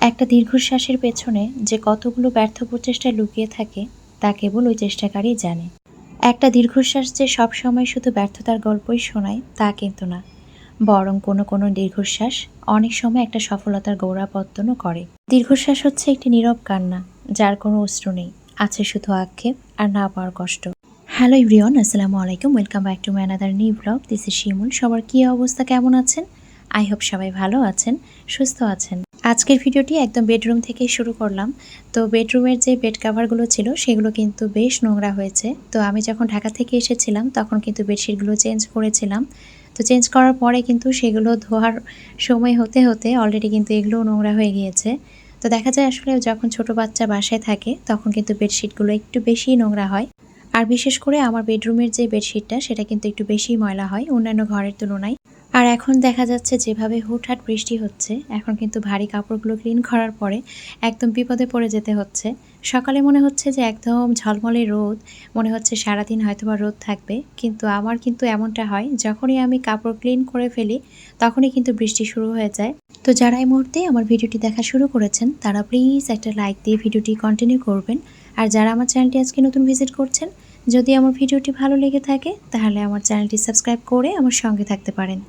একটা দীর্ঘশ্বাসের পেছনে যে কতগুলো ব্যর্থ প্রচেষ্টা লুকিয়ে থাকে, তা কেবল ওই চেষ্টাকারী জানে। একটা দীর্ঘশ্বাস যে সবসময় শুধু ব্যর্থতার গল্পই শোনায়, তা কিন্তু না। বরং কোনো কোনো দীর্ঘশ্বাস অনেক সময় একটা সফলতার গৌরাপত্তনও করে। দীর্ঘশ্বাস হচ্ছে একটি নীরব কান্না, যার কোনো অশ্রু নেই, আছে শুধু আক্ষেপ আর না পাওয়ার কষ্ট। হ্যালো ইভরিওন আসসালামু আলাইকুম, welcome back to my another new blog, this is Shimul. সবার কী অবস্থা, কেমন আছেন? আই হোপ সবাই ভালো আছেন, সুস্থ আছেন। আজকের ভিডিওটি একদম বেডরুম থেকে শুরু করলাম। তো বেডরুমের যে বেড কাভারগুলো ছিল, সেগুলো কিন্তু বেশ নোংরা হয়েছে। তো আমি যখন ঢাকা থেকে এসেছিলাম, তখন কিন্তু বেডশিটগুলো চেঞ্জ করেছিলাম। তো চেঞ্জ করার পরে কিন্তু সেগুলো ধোয়ার সময় হতে হতে অলরেডি কিন্তু এগুলোও নোংরা হয়ে গিয়েছে। তো দেখা যায় আসলে যখন ছোট বাচ্চা বাসায় থাকে, তখন কিন্তু বেডশিটগুলো একটু বেশি নোংরা হয়। আর বিশেষ করে আমার বেডরুমের যে বেডশিটটা, সেটা কিন্তু একটু বেশি ময়লা হয় অন্যান্য ঘরের তুলনায়। আর এখন দেখা যাচ্ছে যেভাবে হুটহাট বৃষ্টি হচ্ছে, এখন কিন্তু ভারী কাপড়গুলো ক্লিন করার পরে একদম বিপদে পড়ে যেতে হচ্ছে। সকালে মনে হচ্ছে যে একদম ঝলমলে রোদ, মনে হচ্ছে সারাদিন হয়তো বা রোদ থাকবে, কিন্তু আমার কিন্তু এমনটা হয়, যখনই আমি কাপড় ক্লিন করে ফেলি, তখনই কিন্তু বৃষ্টি শুরু হয়ে যায়। তো যারা এই মুহূর্তে আমার ভিডিওটি দেখা শুরু করেছেন, তারা প্লিজ একটা লাইক দিয়ে ভিডিওটি কন্টিনিউ করবেন। আর যারা আমার চ্যানেলটি আজকে নতুন ভিজিট করছেন, যদি আমার ভিডিওটি ভালো লেগে থাকে, তাহলে আমার চ্যানেলটি সাবস্ক্রাইব করে আমার সঙ্গে থাকতে পারেন।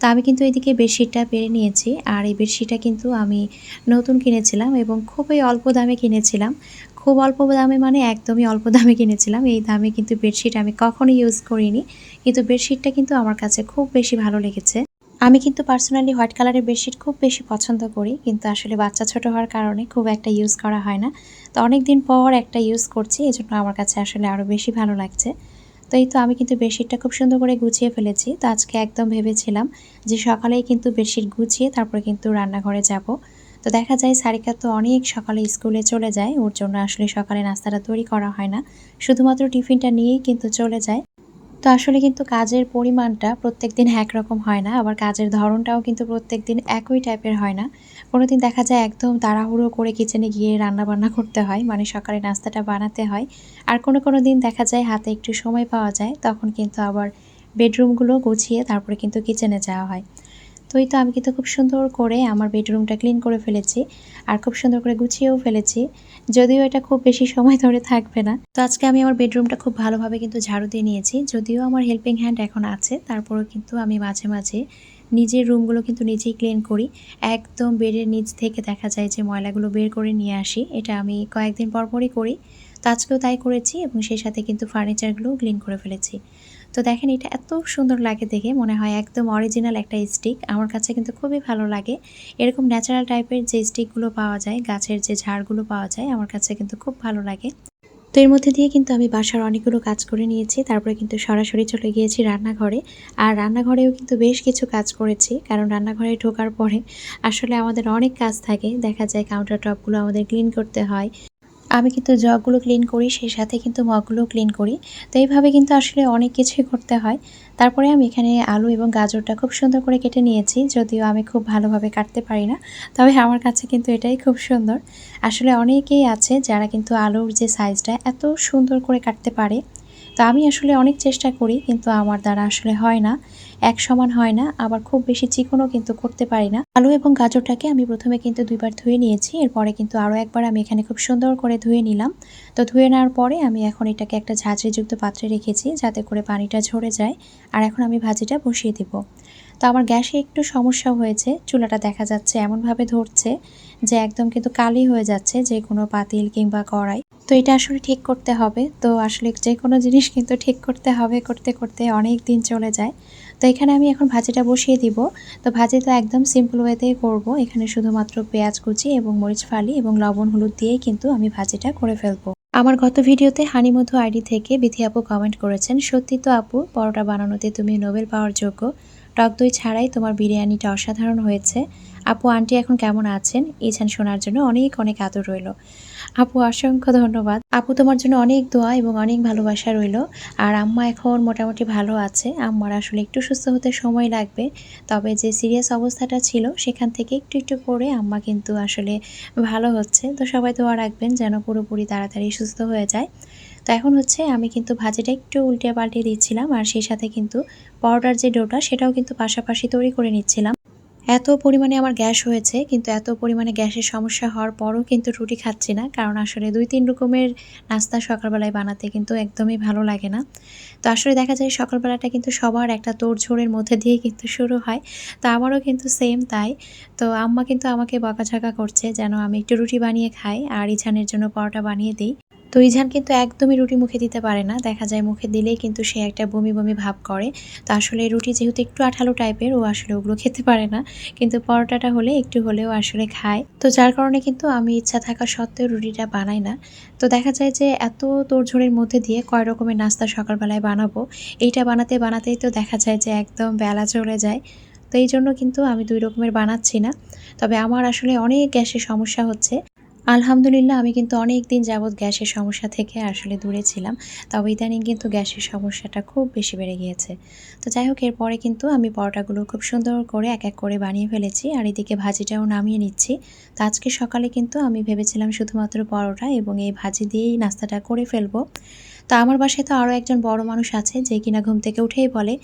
তো আমি কিন্তু এদিকে বেডশিটটা পেরে নিয়েছি। আর এই বেডশিটটা কিন্তু আমি নতুন কিনেছিলাম এবং খুবই অল্প দামে কিনেছিলাম। খুব অল্প দামে মানে একদমই অল্প দামে কিনেছিলাম। এই দামে কিন্তু বেডশিট আমি কখনো ইউজ করিনি। কিন্তু বেডশিটটা কিন্তু আমার কাছে খুব বেশি ভালো লেগেছে। আমি কিন্তু পার্সোনালি হোয়াইট কালারের বেডশিট খুব বেশি পছন্দ করি। কিন্তু আসলে বাচ্চা ছোট হওয়ার কারণে খুব একটা ইউজ করা হয় না। তো অনেক দিন পর একটা ইউজ করছি। এজন্য আমার কাছে আসলে আরও বেশি ভালো লাগছে। তো এই তো আমি কিন্তু বেডশিটটা খুব সুন্দর করে গুছিয়ে ফেলেছি। তো আজকে একদম ভেবেছিলাম যে সকালেই কিন্তু বেডশিট গুছিয়ে তারপরে কিন্তু রান্নাঘরে যাব। তো দেখা যায় সারিকা তো অনেক সকালে স্কুলে চলে যায়, ওর জন্য আসলে সকালে নাস্তাটা তৈরি করা হয় না। শুধুমাত্র টিফিনটা নিয়েই কিন্তু চলে যায়। তো আসলে কিন্তু কাজের পরিমাণটা প্রত্যেক দিন একরকম হয় না, আবার কাজের ধরনটাও কিন্তু প্রত্যেক দিন একই টাইপের হয় না। কোনো দিন দেখা যায় একদম তাড়াহুড়ো করে কিচেনে গিয়ে রান্না বান্না করতে হয় মানে সকালে নাস্তাটা বানাতে হয়। আর কোনো কোনো দিন দেখা যায় হাতে একটু সময় পাওয়া যায়, তখন কিন্তু আবার বেডরুমগুলো গুছিয়ে তারপরে কিন্তু কিচেনে যাওয়া হয়। তো এই তো আমি কিন্তু খুব সুন্দর করে আমার বেডরুমটা ক্লিন করে ফেলেছি, আর খুব সুন্দর করে গুছিয়েও ফেলেছি, যদিও এটা খুব বেশি সময় ধরে থাকবে না। তো আজকে আমি আমার বেডরুমটা খুব ভালোভাবে কিন্তু ঝাড়ু দিয়ে নিয়েছি, যদিও আমার হেল্পিং হ্যান্ড এখন আছে, তারপরেও কিন্তু আমি মাঝে মাঝে নিজের রুমগুলো কিন্তু নিজেই ক্লিন করি। একদম বেডের নিচ থেকে দেখা যায় যে ময়লাগুলো বের করে নিয়ে আসি। এটা আমি কয়েকদিন পর পরই করি। তো আজকেও তাই করেছি এবং সেই সাথে কিন্তু ফার্নিচারগুলোও ক্লিন করে ফেলেছি। তো দেখেন, এটা এত সুন্দর লাগে দেখে। মনে হয় একদম অরিজিনাল একটা স্টিক আমার কাছে কিন্তু খুবই ভালো লাগে। এরকম ন্যাচারাল টাইপের যে স্টিকগুলো পাওয়া যায়, গাছের যে ঝাড়গুলো পাওয়া যায়, আমার কাছে কিন্তু খুব ভালো লাগে। তো এর মধ্যে দিয়ে কিন্তু আমি বাসার অনেকগুলো কাজ করে নিয়েছি। তারপরে কিন্তু সরাসরি চলে গিয়েছি রান্নাঘরে। আর রান্নাঘরেও কিন্তু বেশ কিছু কাজ করেছি, কারণ রান্নাঘরে ঢোকার পরে আসলে আমাদের অনেক কাজ থাকে। দেখা যায় কাউন্টার টপগুলো আমাদের ক্লিন করতে হয়। আমি কিন্তু জগগুলো ক্লিন করি, সেই সাথে কিন্তু মগগুলো ক্লিন করি। তো এইভাবে কিন্তু আসলে অনেক কিছুই করতে হয়। তারপরে আমি এখানে আলু এবং গাজরটা খুব সুন্দর করে কেটে নিয়েছি, যদিও আমি খুব ভালোভাবে কাটতে পারি না। তবে আমার কাছে কিন্তু এটাই খুব সুন্দর। আসলে অনেকেই আছে যারা কিন্তু আলুর যে সাইজটা এত সুন্দর করে কাটতে পারে তো আমি আসলে অনেক চেষ্টা করি, কিন্তু আমার দ্বারা আসলে হয় না। এক সমান হয় না, আবার খুব বেশি চিকনও কিন্তু করতে পারি না। আলু এবং গাজরটাকে আমি প্রথমে কিন্তু দুইবার ধুয়ে নিয়েছি, এরপরে কিন্তু আরও একবার আমি এখানে খুব সুন্দর করে ধুয়ে নিলাম। তো ধুয়ে নেওয়ার পরে আমি এখন এটাকে একটা ঝাঁঝরিযুক্ত পাত্রে রেখেছি, যাতে করে পানিটা ঝরে যায়, আর এখন আমি ভাজিটা বসিয়ে দিব। তো আমার গ্যাসে একটু সমস্যা হয়েছে, চুলাটা দেখা যাচ্ছে এমনভাবে ধরছে যে একদম কিন্তু কালি হয়ে যাচ্ছে যে কোনো পাতিল কিংবা কড়াই। তো এটা আসলে ঠিক করতে হবে। তো আসলে যে কোনো জিনিস কিন্তু ঠিক করতে হবে, করতে করতে অনেক দিন চলে যায়। তো এখানে আমি এখন ভাজিটা বসিয়ে দিব। তো ভাজি তো একদম সিম্পল ওয়েতেই করব। এখানে শুধুমাত্র পেঁয়াজ কুচি এবং মরিচ ফালি এবং লবণ, হলুদ দিয়েই কিন্তু আমি ভাজিটা করে ফেলব। আমার গত ভিডিওতে হানিমধু আইডি থেকে বিথি আপু কমেন্ট করেছেন, সত্যি তো আপু, পরোটা বানানোতে তুমি নোবেল পাওয়ার যোগ্য। টক দই ছাড়াই তোমার বিরিয়ানিটা অসাধারণ হয়েছে। আপু, আন্টি এখন কেমন আছেন? ইছান শোনার জন্য অনেক অনেক আদর রইল। আপু, অসংখ্য ধন্যবাদ। আপু, তোমার জন্য অনেক দোয়া এবং অনেক ভালোবাসা রইল। আর আম্মা এখন মোটামুটি ভালো আছে। আম্মার আসলে একটু সুস্থ হতে সময় লাগবে। তবে যে সিরিয়াস অবস্থাটা ছিল, সেখান থেকে একটু একটু করে আম্মা কিন্তু আসলে ভালো হচ্ছে। তো সবাই দোয়া রাখবেন যেন পুরোপুরি তাড়াতাড়ি সুস্থ হয়ে যায়। তো এখন হচ্ছে আমি কিন্তু ভাজিটা একটু উল্টে পাল্টে দিচ্ছিলাম। আর সেই সাথে কিন্তু পাউডার যে ডোটা, সেটাও কিন্তু পাশাপাশি তৈরি করে নিচ্ছিলাম। এত পরিমাণে আমার গ্যাস হয়েছে, কিন্তু এত পরিমাণে গ্যাসের সমস্যা হওয়ার পরও কিন্তু রুটি খাচ্ছি না। কারণ আসলে দুই তিন রকমের নাস্তা সকালবেলায় বানাতে কিন্তু একদমই ভালো লাগে না। তো আসলে দেখা যায় সকালবেলাটা কিন্তু সবার একটা তোড়ঝোড়ের মধ্যে দিয়ে কিন্তু শুরু হয়। তো আমারও কিন্তু সেম তাই। তো আম্মা কিন্তু আমাকে বকাঝাকা করছে যেন আমি একটু রুটি বানিয়ে খাই আর ইছানের জন্য পরোটা বানিয়ে দিই। তো ইঝান কিন্তু একদমই রুটি মুখে দিতে পারে না। দেখা যায় মুখে দিলেই কিন্তু সে একটা বমি বমি ভাব করে। তো আসলে রুটি যেহেতু একটু আঠালো টাইপের, ও আসলে ওগুলো খেতে পারে না। কিন্তু পরোটাটা হলে একটু হলেও আসলে খায়। তো যার কারণে কিন্তু আমি ইচ্ছা থাকা সত্ত্বেও রুটিটা বানাই না। তো দেখা যায় যে এত তোড়ঝোড়ের মধ্যে দিয়ে কয় রকমের নাস্তা সকালবেলায় বানাবো। এইটা বানাতে বানাতেই তো দেখা যায় যে একদম বেলা চলে যায়। তো এই জন্য কিন্তু আমি দুই রকমের বানাচ্ছি না। তবে আমার আসলে অনেক গ্যাসের সমস্যা হচ্ছে। আলহামদুলিল্লাহ, আমি কিন্তু অনেক দিন যাবৎ গ্যাসের সমস্যা থেকে আসলে দূরে ছিলাম। তবে ইদানিং কিন্তু গ্যাসের সমস্যাটা খুব বেশি বেড়ে গিয়েছে। তো যাই হোক, এরপরে কিন্তু আমি পরোটাগুলো খুব সুন্দর করে এক এক করে বানিয়ে ফেলেছি আর এদিকে ভাজিটাও নামিয়ে নিচ্ছি। তো আজকে সকালে কিন্তু আমি ভেবেছিলাম শুধুমাত্র পরোটা এবং এই ভাজি দিয়েই নাস্তাটা করে ফেলব। তো আমার বাসায় তো আরও একজন বড় মানুষ আছে, যে কিনা ঘুম থেকে উঠেই বলে,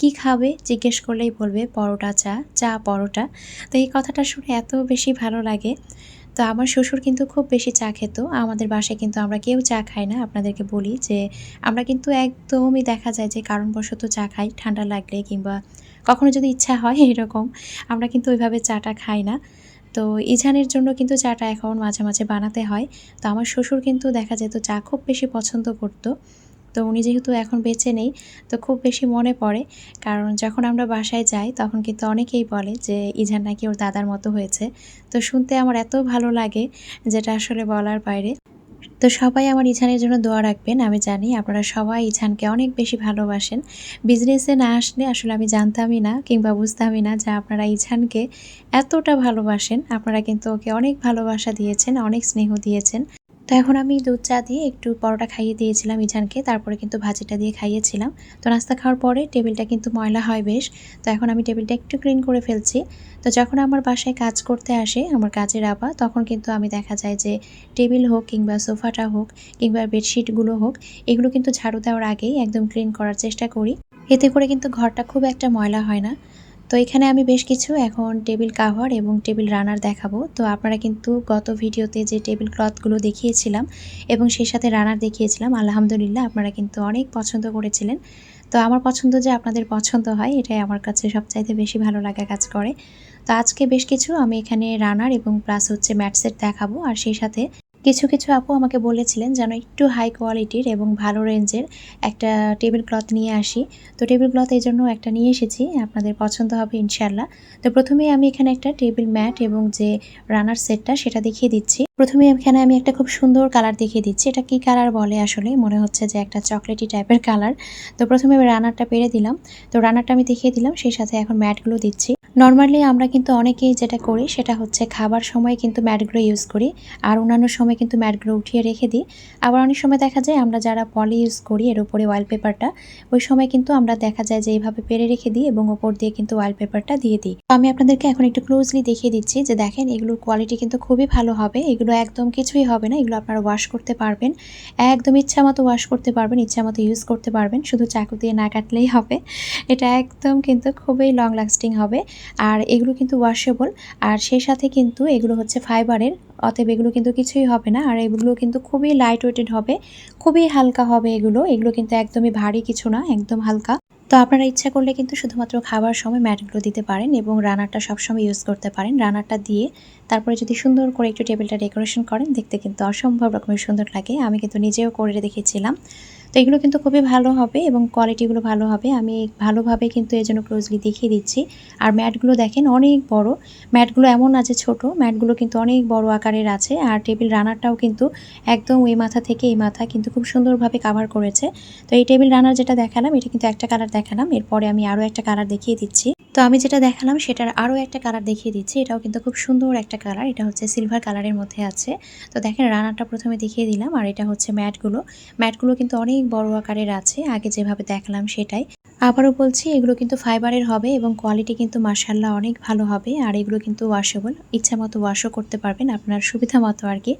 কি খাবে? জিজ্ঞেস করলেই বলবে, পরোটা চা চা পরোটা। তো এই কথাটা শুনে এত বেশি ভালো লাগে। তো আমার শ্বশুর কিন্তু খুব বেশি চা খেত। আমাদের বাসায় কিন্তু আমরা কেউ চা খাই না। আপনাদেরকে বলি যে, আমরা কিন্তু একদমই দেখা যায় যে, কারণবশত চা খাই, ঠান্ডা লাগলে কিংবা কখনো যদি ইচ্ছা হয় এরকম, আমরা কিন্তু ওইভাবে চাটা খাই না। তো ইঝানের জন্য কিন্তু চাটা এখন মাঝে মাঝে বানাতে হয়। তো আমার শ্বশুর কিন্তু দেখা যেত চা খুব বেশি পছন্দ করতো। তো উনি যেহেতু এখন বেঁচে নেই, তো খুব বেশি মনে পড়ে। কারণ যখন আমরা বাসায় যাই, তখন কিন্তু অনেকেই বলে যে, ইঝান নাকি ওর দাদার মতো হয়েছে। তো শুনতে আমার এত ভালো লাগে যেটা আসলে বলার বাইরে। তো সবাই আমার ইছানের জন্য দোয়া রাখবেন, আমি জানি আপনারা সবাই ইছানকে অনেক বেশি ভালোবাসেন। বিজনেসে না আসলে আসলে আমি জানতামই না কিংবা বুঝতামই না যে আপনারা ইছানকে এতটা ভালোবাসেন। আপনারা কিন্তু ওকে অনেক ভালোবাসা দিয়েছেন, অনেক স্নেহ দিয়েছেন। তো এখন আমি দুধ চা দিয়ে একটু পরোটা খাইয়ে দিয়েছিলাম ইঝানকে, তারপরে কিন্তু ভাজিটা দিয়ে খাইয়েছিলাম। তো নাস্তা খাওয়ার পরে টেবিলটা কিন্তু ময়লা হয় বেশ, তো এখন আমি টেবিলটা একটু ক্লিন করে ফেলছি। তো যখন আমার বাসায় কাজ করতে আসে, আমার কাজের আবা তখন কিন্তু আমি দেখা যায় যে টেবিল হোক কিংবা সোফাটা হোক কিংবা বেডশিটগুলো হোক, এগুলো কিন্তু ঝাড়ু দেওয়ার আগেই একদম ক্লিন করার চেষ্টা করি। এতে করে কিন্তু ঘরটা খুব একটা ময়লা হয় না। তো এখানে আমি বেশ কিছু এখন টেবিল কাভার এবং টেবিল রানার দেখাবো। তো আপনারা কিন্তু গত ভিডিওতে যে টেবিল ক্লথগুলো দেখিয়েছিলাম এবং সেই সাথে রানার দেখিয়েছিলাম, আলহামদুলিল্লাহ আপনারা কিন্তু অনেক পছন্দ করেছিলেন। তো আমার পছন্দ যে আপনাদের পছন্দ হয়, এটাই আমার কাছে সবচাইতে বেশি ভালো লাগা কাজ করে। তো আজকে বেশ কিছু আমি এখানে রানার এবং প্লাস হচ্ছে ম্যাটসেট দেখাবো। আর সেই সাথে কিছু কিছু আপু আমাকে বলেছিলেন যেন একটু হাই কোয়ালিটির এবং ভালো রেঞ্জের একটা টেবিল ক্লথ নিয়ে আসি। তো টেবিল ক্লথ এই জন্য একটা নিয়ে এসেছি, আপনাদের পছন্দ হবে ইনশাল্লাহ তো প্রথমেই আমি এখানে একটা টেবিল ম্যাট এবং যে রানার সেটটা সেটা দেখিয়ে দিচ্ছি। প্রথমে এখানে আমি একটা খুব সুন্দর কালার দেখিয়ে দিচ্ছি। এটা কি কালার বলে আসলে? মনে হচ্ছে যে একটা চকলেটি টাইপের কালার। তো প্রথমে আমি রানারটা পেরে দিলাম। তো রানারটা আমি দেখিয়ে দিলাম, সেই সাথে এখন ম্যাটগুলো দিচ্ছি। নর্মালি আমরা কিন্তু অনেকেই যেটা করি, সেটা হচ্ছে খাবার সময় কিন্তু ম্যাটগুলো ইউজ করি। আর অন্যান্য সময় কিন্তু ম্যাটগুলো উঠিয়ে রেখে দিই। আবার অনেক সময় দেখা যায় আমরা যারা পলি ইউজ করি, এর উপরে ওয়ালপেপারটা, ওই সময় কিন্তু আমরা দেখা যায় যে এইভাবে পেরে রেখে দিই এবং ওপর দিয়ে কিন্তু ওয়ালপেপারটা দিয়ে দিই। তো আমি আপনাদেরকে এখন একটু ক্লোজলি দেখিয়ে দিচ্ছি যে দেখেন এগুলোর কোয়ালিটি কিন্তু খুবই ভালো হবে। এগুলো একদম কিছুই হবে না, এগুলো আপনারা ওয়াশ করতে পারবেন। একদম ইচ্ছা মতো ওয়াশ করতে পারবেন, ইচ্ছা মতো ইউজ করতে পারবেন, শুধু চাকু দিয়ে না কাটলেই হবে। এটা একদম কিন্তু খুবই লং লাস্টিং হবে, আর এগুলো কিন্তু ওয়াশেবল আর সেই সাথে কিন্তু এগুলো হচ্ছে ফাইবারের অতএব এগুলো কিন্তু কিছুই হবে না, আর এগুলো কিন্তু খুবই লাইট ওয়েটেড হবে, খুবই হালকা হবে এগুলো এগুলো কিন্তু একদমই ভারী কিছু না, একদম হালকা। তো আপনারা ইচ্ছা করলে কিন্তু শুধুমাত্র খাবার সময় ম্যাটগুলো দিতে পারেন এবং রানারটা সবসময় ইউজ করতে পারেন। রানারটা দিয়ে তারপরে যদি সুন্দর করে একটু টেবিলটা ডেকোরেশন করেন, দেখতে কিন্তু অসম্ভব রকমের সুন্দর লাগে। আমি কিন্তু নিজেও করে দেখেছিলাম তো এগুলো কিন্তু খুবই ভালো হবে এবং কোয়ালিটিগুলো ভালো হবে। আমি ভালোভাবে কিন্তু এর জন্য ক্লোজলি দেখিয়ে দিচ্ছি। আর ম্যাটগুলো দেখেন অনেক বড়। ম্যাটগুলো এমন আছে ছোট। ম্যাটগুলো কিন্তু অনেক বড় আকারের আছে। আর টেবিল রানারটাও কিন্তু একদম ওই মাথা থেকে এই মাথা কিন্তু খুব সুন্দরভাবে কাভার করেছে। তো এই টেবিল রানার যেটা দেখালাম, এটা কিন্তু একটা কালার দেখালাম। এরপরে আমি আরও একটা কালার দেখিয়ে দিচ্ছি। তো আমি যেটা দেখালাম, সেটার আরও একটা কালার দেখিয়ে দিচ্ছি। এটাও কিন্তু খুব সুন্দর একটা কালার এটা হচ্ছে সিলভার কালারের মধ্যে আছে। তো দেখেন রানারটা প্রথমে দেখিয়ে দিলাম। আর এটা হচ্ছে ম্যাটগুলো ম্যাটগুলো কিন্তু অনেক বড় আকারের আছে, আগে যেভাবে দেখালাম সেটাই। আবারও বলছি, এগুলো কিন্তু ফাইবারের হবে এবং কোয়ালিটি কিন্তু মার্শাল্লাহ অনেক ভালো হবে, আর এগুলো কিন্তু ওয়াশেবল ইচ্ছা মতো ওয়াশও করতে পারবেন আপনার সুবিধা মতো আর কি।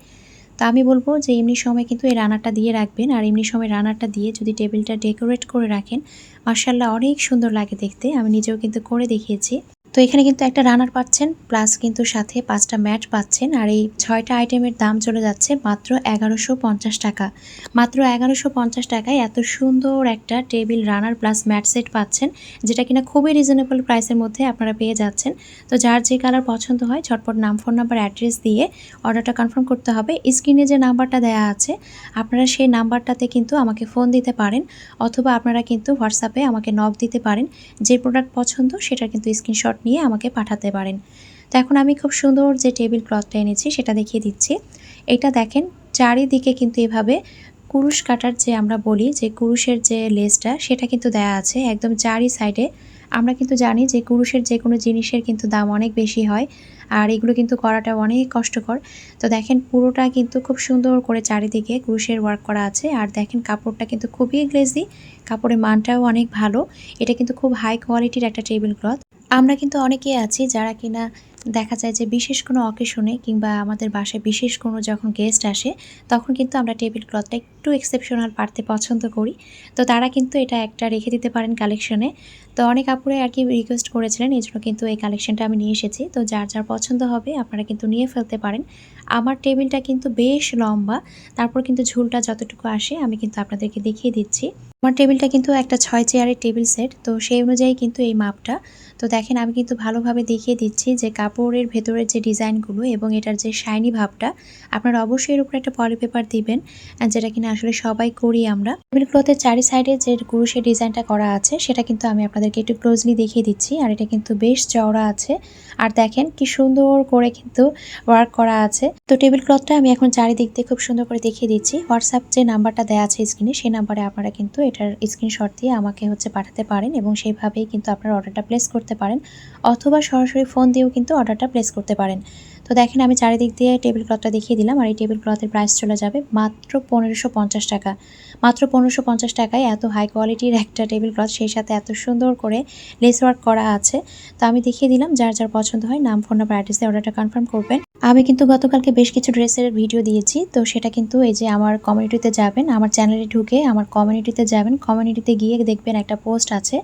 তো আমি বলব যে এমনি সময় কিন্তু এই রানারটা দিয়ে রাখবেন, আর এমনি সময় রানারটা দিয়ে যদি টেবিলটা ডেকোরেট করে রাখেন মার্শাল্লাহ অনেক সুন্দর লাগে দেখতে, আমি নিজেও কিন্তু করে দেখিয়েছি। তো এখানে কিন্তু একটা রানার পাচ্ছেন প্লাস কিন্তু সাথে পাঁচটা ম্যাট পাচ্ছেন। আর এই ছয়টা আইটেমের দাম চলে যাচ্ছে মাত্র এগারোশো পঞ্চাশ টাকা। মাত্র এগারোশো পঞ্চাশ টাকায় এত সুন্দর একটা table runner plus mat set পাচ্ছেন, যেটা কিনা খুবই রিজনেবল প্রাইসের মধ্যে আপনারা পেয়ে যাচ্ছেন। তো যার যে কালার পছন্দ হয়, ঝটপট নাম ফোন নাম্বার অ্যাড্রেস দিয়ে অর্ডারটা কনফার্ম করতে হবে। স্ক্রিনে যে নাম্বারটা দেওয়া আছে, আপনারা সেই নাম্বারটাতে কিন্তু আমাকে ফোন দিতে পারেন, অথবা আপনারা কিন্তু হোয়াটসঅ্যাপে আমাকে নক দিতে পারেন। যে প্রোডাক্ট পছন্দ সেটা কিন্তু স্ক্রিনশট নিয়ে আমাকে পাঠাতে পারেন। তো এখন আমি খুব সুন্দর যে টেবিল ক্লথটা এনেছি সেটা দেখিয়ে দিচ্ছি। এটা দেখেন, চারিদিকে কিন্তু এভাবে কুরুশ কাটার যে আমরা বলি যে কুরুশের যে লেসটা সেটা কিন্তু দেয়া আছে একদম চারি সাইডে। আমরা কিন্তু জানি যে কুরুশের যে কোনো জিনিসের কিন্তু দাম অনেক বেশি হয় আর এগুলো কিন্তু করাটা অনেক কষ্টকর। তো দেখেন, পুরোটা কিন্তু খুব সুন্দর করে চারিদিকে কুরুশের ওয়ার্ক করা আছে আর দেখেন, কাপড়টা কিন্তু খুবই গ্লেজি কাপড়ের মানটাও অনেক ভালো। এটা কিন্তু খুব হাই কোয়ালিটির একটা টেবিল ক্লথ। আমরা কিন্তু অনেকেই আছি যারা কিনা দেখা যায় যে বিশেষ কোনো অকেশনে কিংবা আমাদের বাসায় বিশেষ কোনো যখন গেস্ট আসে, তখন কিন্তু আমরা টেবিল ক্লথটা একটু এক্সেপশনাল পারতে পছন্দ করি। তো তারা কিন্তু এটা একটা রেখে দিতে পারেন কালেকশনে তো অনেক আপুরে আর কি রিকোয়েস্ট করেছিলেন, এই জন্য কিন্তু এই কালেকশনটা আমি নিয়ে এসেছি। তো যার যার পছন্দ হবে, আপনারা কিন্তু নিয়ে ফেলতে পারেন। আমার টেবিলটা কিন্তু বেশ লম্বা, তারপর কিন্তু ঝুলটা যতটুকু আসে আমি কিন্তু আপনাদেরকে দেখিয়ে দিচ্ছি। আমার টেবিলটা কিন্তু একটা ছয় চেয়ারের টেবিল সেট, তো সেই অনুযায়ী কিন্তু এই মাপটা। তো দেখেন, আমি কিন্তু ভালোভাবে দেখিয়ে দিচ্ছি যে কাপড়ের ভেতরের যে ডিজাইনগুলো এবং এটার যে শাইনি ভাবটা, আপনারা অবশ্যই এর উপরে একটা পলি পেপার দিবেন যেটা কিনা আসলে সবাই করি আমরা। টেবিল ক্লথের চারি সাইডে যে কুরুশের ডিজাইনটা করা আছে, সেটা কিন্তু আমি আপনাদেরকে একটু ক্লোজলি দেখিয়ে দিচ্ছি। আর এটা কিন্তু বেশ চওড়া আছে। আর দেখেন কি সুন্দর করে কিন্তু ওয়ার্ক করা আছে। তো টেবিল ক্লথটা আমি এখন চারিদিক দিয়ে খুব সুন্দর করে দেখিয়ে দিচ্ছি। হোয়াটসঅ্যাপ যে নাম্বারটা দেওয়া আছে স্ক্রিনে সেই নাম্বারে আপনারা কিন্তু এটার স্ক্রিনশট দিয়ে আমাকে হচ্ছে পাঠাতে পারেন এবং সেইভাবেই কিন্তু আপনারা অর্ডারটা প্লেস করতে পারেন। অথবা সরাসরি ফোন দিয়েও কিন্তু অর্ডারটা প্লেস করতে পারেন। তো দেখেন আমি চারিদিক দিয়ে টেবিল ক্লথটা দেখিয়ে দিলাম, আর এই টেবিল ক্লথের প্রাইস চলে যাবে মাত্র পনেরোশো পঞ্চাশ টাকা। মাত্র পনেরোশো পঞ্চাশ টাকায় এত হাই কোয়ালিটির একটা টেবিল ক্লথ সেই সাথে এত সুন্দর করে লেস ওয়ার্ক করা আছে। তো আমি দেখিয়ে দিলাম, যার যার পছন্দ হয় নাম ফোন নাম্বার অ্যাড্রেস দিয়ে অর্ডারটা কনফার্ম করবেন। আমি কিন্তু গতকালকে বেশ কিছু ড্রেসের ভিডিও দিয়েছি, তো সেটা কিন্তু এই যে আমার কমিউনিটিতে যাবেন, আমার চ্যানেলে ঢুকে আমার কমিউনিটিতে যাবেন কমিউনিটিতে গিয়ে দেখবেন একটা পোস্ট আছে।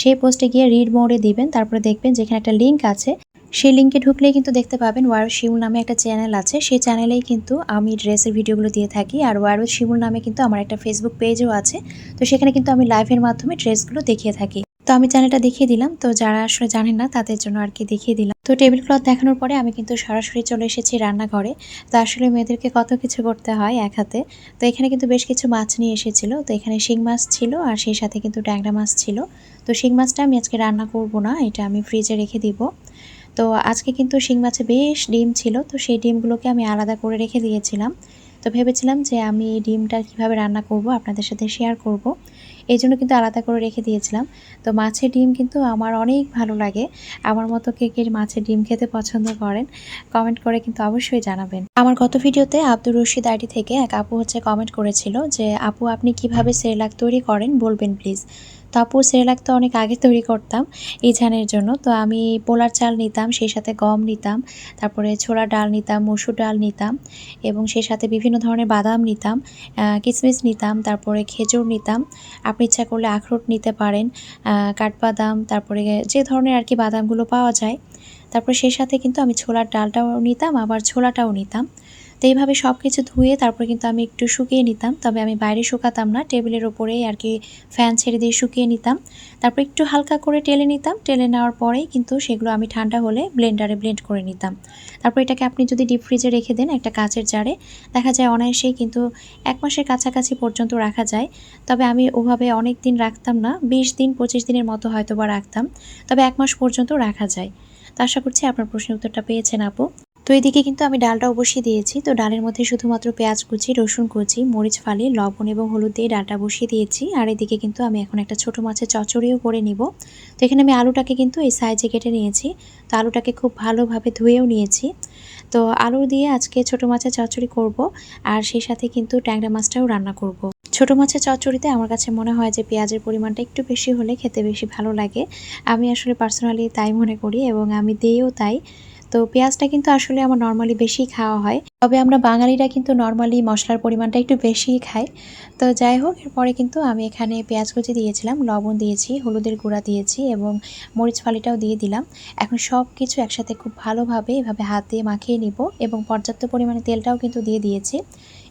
সেই পোস্টে গিয়ে রিড মোডে দিবেন, তারপরে দেখবেন যেখানে একটা লিঙ্ক আছে সেই লিঙ্কে ঢুকলেই কিন্তু দেখতে পাবেন ওয়ার শিমুল নামে একটা চ্যানেল আছে। সেই চ্যানেলেই কিন্তু আমি ড্রেসের ভিডিওগুলো দিয়ে থাকি আর ওয়ার শিমুল নামে কিন্তু আমার একটা ফেসবুক পেজও আছে। তো সেখানে কিন্তু আমি লাইভের মাধ্যমে ড্রেসগুলো দেখিয়ে থাকি। তো আমি চ্যানেলটা দেখিয়ে দিলাম। তো যারা আসলে জানেন না, তাদের জন্য আর কি দেখিয়ে দিলাম। তো টেবিল ক্লথ দেখানোর পরে আমি কিন্তু সরাসরি চলে এসেছি রান্নাঘরে। তো আসলে মেয়েদেরকে কত কিছু করতে হয় এক হাতে। তো এখানে কিন্তু বেশ কিছু মাছ নিয়ে এসেছিল। তো এখানে শিং মাছ ছিল আর সেই সাথে কিন্তু ট্যাংরা মাছ ছিল। তো শিং মাছটা আমি আজকে রান্না করব না, এটা আমি ফ্রিজে রেখে দিব। তো আজকে কিন্তু শিং মাছে বেশ ডিম ছিল, তো সেই ডিমগুলোকে আমি আলাদা করে রেখে দিয়েছিলাম। তো ভেবেছিলাম যে আমি এই ডিমটা কীভাবে রান্না করব, আপনাদের সাথে শেয়ার করব। এই জন্য কিন্তু আলাদা করে রেখে দিয়েছিলাম। তো মাছের ডিম কিন্তু আমার অনেক ভালো লাগে। আমার মতো কে কে মাছের ডিম খেতে পছন্দ করেন, কমেন্ট করে কিন্তু অবশ্যই জানাবেন। আমার গত ভিডিওতে আব্দুর রশিদ আইডি থেকে এক আপু হচ্ছে কমেন্ট করেছিল যে, আপু, আপনি কীভাবে সেরেলাক তৈরি করেন, বলবেন প্লিজ। তো আপু সেরেলাক তো অনেক আগে তৈরি করতাম ইছানের জন্য। তো আমি পোলার চাল নিতাম, সেই সাথে গম নিতাম, তারপরে ছোলা ডাল নিতাম, মসুর ডাল নিতাম এবং সেই সাথে বিভিন্ন ধরনের বাদাম নিতাম কিশমিশ নিতাম, তারপরে খেজুর নিতাম। আপনি ইচ্ছা করলে আখরোট নিতে পারেন কাঠবাদাম, তারপরে যে ধরনের আর কি বাদামগুলো পাওয়া যায়। তারপরে সেই সাথে কিন্তু আমি ছোলার ডালটাও নিতাম, আবার ছোলাটাও নিতাম। তো এইভাবে সব কিছু ধুয়ে তারপরে কিন্তু আমি একটু শুকিয়ে নিতাম। তবে আমি বাইরে শুকাতাম না, টেবিলের ওপরেই আর কি ফ্যান ছেড়ে দিয়ে শুকিয়ে নিতাম। তারপর একটু হালকা করে টেলে নিতাম। টেলে নেওয়ার পরেই কিন্তু সেগুলো আমি ঠান্ডা হলে ব্লেন্ডারে ব্লেন্ড করে নিতাম। তারপর এটাকে আপনি যদি ডিপ ফ্রিজে রেখে দেন একটা কাচের জারে, দেখা যায় অনায়াসেই কিন্তু এক মাসের কাছাকাছি পর্যন্ত রাখা যায়। তবে আমি ওভাবে অনেক দিন রাখতাম না, বিশ দিন, পঁচিশ দিনের মতো হয়তো বা রাখতাম। তবে এক মাস পর্যন্ত রাখা যায়। তো আশা করছি আপনার প্রশ্নের উত্তরটা পেয়েছেন আপু। তো এদিকে কিন্তু আমি ডালটাও বসিয়ে দিয়েছি। তো ডালের মধ্যে শুধুমাত্র পেঁয়াজ কুচি, রসুন কুচি, মরিচ ফালি, লবণ এবং হলুদ দিয়ে ডালটা বসিয়ে দিয়েছি। আর এদিকে কিন্তু আমি এখন একটা ছোট মাছের চচড়িও করে নিব। তো এখানে আমি আলুটাকে কিন্তু এই সাইজে কেটে নিয়েছি। তো আলুটাকে খুব ভালোভাবে ধুয়েও নিয়েছি। তো আলু দিয়ে আজকে ছোট মাছের চচ্চড়ি করব আর সেই সাথে কিন্তু ট্যাংরা মাছটাও রান্না করব। ছোট মাছের চচ্চড়িতে আমার কাছে মনে হয় যে পেঁয়াজের পরিমাণটা একটু বেশি হলে খেতে বেশি ভালো লাগে। আমি আসলে পার্সোনালি তাই মনে করি এবং আমি দিয়েও তাই। তো পেঁয়াজটা কিন্তু আসলে আমার নর্মালি বেশি খাওয়া হয়। তবে আমরা বাঙালিরা কিন্তু নর্মালি মশলার পরিমাণটা একটু বেশিই খাই। তো যাই হোক, এরপরে কিন্তু আমি এখানে পেঁয়াজ কুচি দিয়েছিলাম, লবণ দিয়েছি, হলুদের গুঁড়া দিয়েছি এবং মরিচ ফালিটাও দিয়ে দিলাম। এখন সব কিছু একসাথে খুব ভালোভাবে এভাবে হাত দিয়ে মাখিয়ে নিব এবং পর্যাপ্ত পরিমাণে তেলটাও কিন্তু দিয়ে দিয়েছি।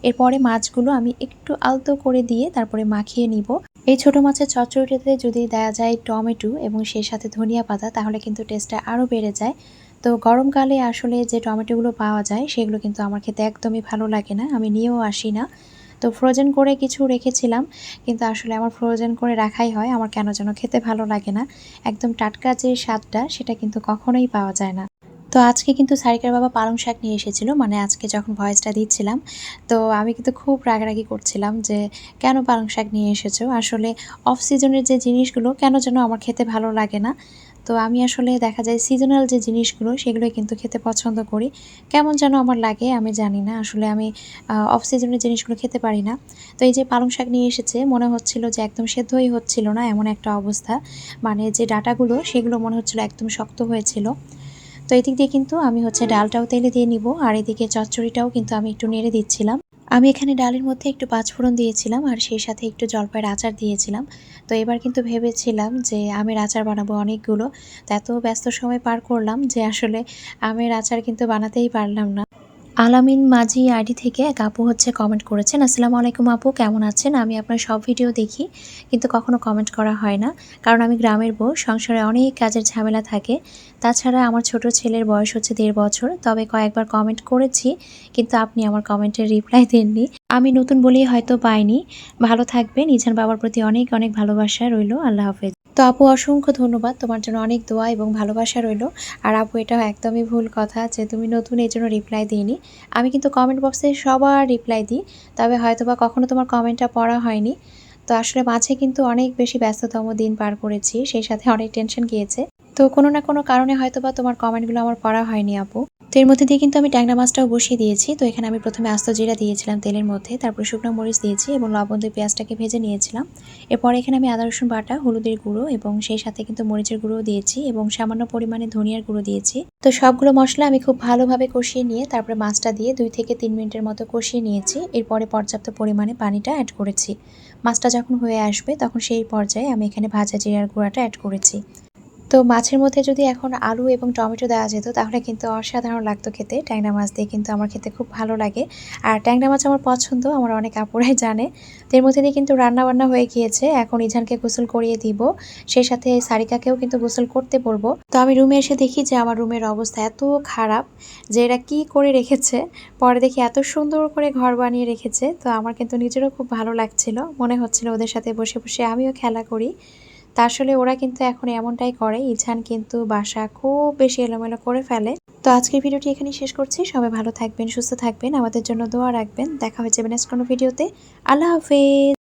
এরপরে মাছগুলো আমি একটু আলতো করে দিয়ে তারপরে মাখিয়ে নিব। এই ছোটো মাছের চচ্চড়িতে যদি দেওয়া যায় টমেটো এবং সেই সাথে ধনিয়া পাতা, তাহলে কিন্তু টেস্টটা আরও বেড়ে যায়। তো গরমকালে আসলে যে টমেটোগুলো পাওয়া যায়, সেগুলো কিন্তু আমার খেতে একদমই ভালো লাগে না। আমি নিয়েও আসি না। তো ফ্রোজেন করে কিছু রেখেছিলাম, কিন্তু আসলে আমার ফ্রোজেন করে রাখাই হয়। আমার কেন যেন খেতে ভালো লাগে না। একদম টাটকা যে স্বাদটা, সেটা কিন্তু কখনোই পাওয়া যায় না। তো আজকে কিন্তু সারিকার বাবা পালং শাক নিয়ে এসেছিল মানে আজকে যখন ভয়েসটা দিচ্ছিলাম, তো আমি কিন্তু খুব রাগারাগি করছিলাম যে, কেন পালং শাক নিয়ে এসেছ? আসলে অফ সিজনের যে জিনিসগুলো, কেন যেন আমার খেতে ভালো লাগে না? তো আমি আসলে দেখা যায় সিজনাল যে জিনিসগুলো সেগুলোই কিন্তু খেতে পছন্দ করি। কেমন যেন আমার লাগে আমি জানি না। আসলে আমি অফ সিজনের জিনিসগুলো খেতে পারি না। তো এই যে পালং শাক নিয়ে এসেছে, মনে হচ্ছিল যে একদম সেদ্ধই হচ্ছিল না এমন একটা অবস্থা। মানে যে ডাটাগুলো সেগুলো মনে হচ্ছিল একদম শক্ত হয়েছিল। তো এদিক দিয়ে কিন্তু আমি হচ্ছে ডালটাও তেলে দিয়ে নিব। আর এদিকে চচ্চড়িটাও কিন্তু আমি একটু নেড়ে দিচ্ছিলাম। আমি এখানে ডালের মধ্যে একটু পাঁচফোড়ন দিয়েছিলাম আর সেই সাথে একটু জলপাইয়ের আচার দিয়েছিলাম। তো এবার কিন্তু ভেবেছিলাম যে আমের আচার বানাবো অনেকগুলো। তো এত ব্যস্ত সময় পার করলাম যে আসলে আমের আচার কিন্তু বানাতেই পারলাম না। আলামিন মাঝি আইডি থেকে এক আপু হচ্ছে কমেন্ট করেছেন, আসসালামু আলাইকুম আপু, কেমন আছেন? আমি আপনার সব ভিডিও দেখি, কিন্তু কখনো কমেন্ট করা হয় না। কারণ আমি গ্রামের বউ, সংসারে অনেক কাজের ঝামেলা থাকে। তাছাড়া আমার ছোট ছেলের বয়স হচ্ছে দেড় বছর, তবে কয়েকবার কমেন্ট করেছি, কিন্তু আপনি আমার কমেন্টের রিপ্লাই দেননি। আমি নতুন বলেই হয়তো পাইনি। ভালো থাকবেন। ইছান বাবার প্রতি অনেক অনেক ভালোবাসা রইল। আল্লাহ হাফেজ। তো আপু, অসংখ্য ধন্যবাদ। তোমার জন্য অনেক দোয়া এবং ভালোবাসা রইল। আর আপু এটা একদমই ভুল কথা যে তুমি নতুন এই জন্য রিপ্লাই দিইনি। আমি কিন্তু কমেন্ট বক্সে সবার রিপ্লাই দিই, তবে হয়তো বা কখনো তোমার কমেন্টটা পড়া হয়নি। তো আসলে মাঝে কিন্তু অনেক বেশি ব্যস্ততম দিন পার করেছি, সেই সাথে অনেক টেনশন গিয়েছে। তো কোনো না কোনো কারণে হয়তো বা তোমার কমেন্টগুলো আমার পড়া হয়নি, আপু। তো এর মধ্যে দিয়ে কিন্তু আমি ট্যাংরা মাছটাও বসিয়ে দিয়েছি। তো এখানে আমি প্রথমে আস্ত জিরা দিয়েছিলাম তেলের মধ্যে, তারপরে শুকনো মরিচ দিয়েছি এবং লবণ দিয়ে পেঁয়াজটাকে ভেজে নিয়েছিলাম। এরপর এখানে আমি আদা, রসুন বাটা, হলুদের গুঁড়ো এবং সেই সাথে কিন্তু মরিচের গুঁড়ো দিয়েছি এবং সামান্য পরিমাণে ধনিয়ার গুঁড়ো দিয়েছি। তো সবগুলো মশলা আমি খুব ভালোভাবে কষিয়ে নিয়ে তারপরে মাছটা দিয়ে দুই থেকে তিন মিনিটের মতো কষিয়ে নিয়েছি। এরপরে পর্যাপ্ত পরিমাণে পানিটা অ্যাড করেছি। মাছটা যখন হয়ে আসবে তখন সেই পর্যায়ে আমি এখানে ভাজা জিরার গুঁড়াটা অ্যাড করেছি। তো মাছের মধ্যে যদি এখন আলু এবং টমেটো দেওয়া যেত, তাহলে কিন্তু অসাধারণ লাগতো খেতে। ট্যাংরা মাছ দিয়ে কিন্তু আমার খেতে খুব ভালো লাগে। আর ট্যাংরা মাছ আমার পছন্দ, আমার অনেক আপুরাই জানে। তো এর মধ্যে দিয়ে কিন্তু রান্না বান্না হয়ে গিয়েছে। এখন ইজানকে গোসল করিয়ে দিব। সেই সাথে সারিকাকেও কিন্তু গোসল করতে বলব। তো আমি রুমে এসে দেখি যে আমার রুমের অবস্থা এত খারাপ যে এরা কী করে রেখেছে। পরে দেখি এত সুন্দর করে ঘর বানিয়ে রেখেছে। তো আমার কিন্তু নিজেরও খুব ভালো লাগছিল। মনে হচ্ছিল ওদের সাথে বসে বসে আমিও খেলা করি। তা আসলে ওরা কিন্তু এখন এমনটাই করে। ইছান কিন্তু বাসা খুব বেশি এলোমেলো করে ফেলে। তো আজকের ভিডিওটি এখানে শেষ করছি। সবাই ভালো থাকবেন, সুস্থ থাকবেন। আমাদের জন্য দোয়া রাখবেন। দেখা হয়েছে নেক্সট কোনো ভিডিওতে। আল্লাহ হাফেজ।